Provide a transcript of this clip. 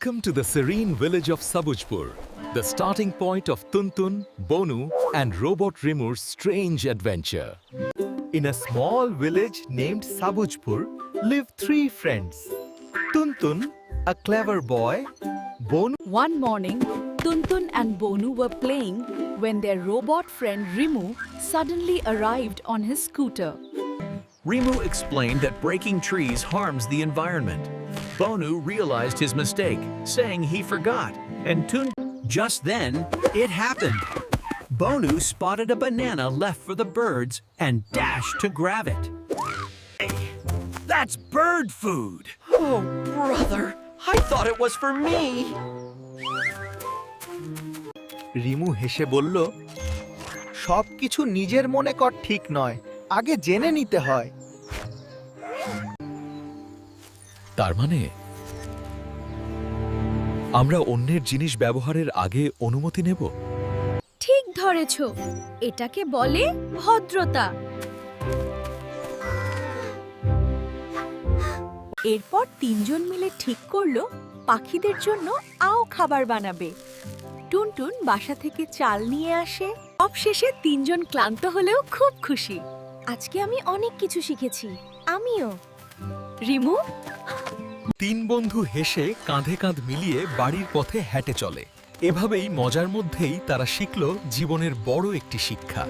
Welcome to the serene village of Sabujpur, the starting point of Tuntun, Bonu, and Robot Rimu's strange adventure. In a small village named Sabujpur live three friends. Tuntun, a clever boy, Bonu, One morning, Tuntun and Bonu were playing when their robot friend Rimu suddenly arrived on his scooter. Rimu explained that breaking trees harms the environment. Bonu realized his mistake, saying he forgot, and Tun. Just then, it happened. Bonu spotted a banana left for the birds and dashed to grab it. That's bird food! Oh, brother, I thought it was for me. Rimu হেসে বলল সবকিছু নিজের মনে কর ঠিক নয় আগে জেনে নিতে হয় তার মানে? আমরা অন্যের জিনিস ব্যবহারের আগে অনুমতি নেব? ঠিক ধরেছ। এটাকে বলে ভদ্রতা। এরপর তিনজন মিলে ঠিক করল, পাখিদের জন্য আও খাবার বানাবে। টুনটুন বাসা থেকে চাল নিয়ে আসে। অবশেষে তিনজন ক্লান্ত হলেও খুব খুশি। আজকে আমি অনেক কিছু শিখেছি। আমিও। রিমু তিন বন্ধু হেসে কাঁধে কাঁধ মিলিয়ে বাড়ির পথে হেঁটে চলে। এভাবেই মজার মধ্যেই তারা শিখল জীবনের বড় একটি শিক্ষা।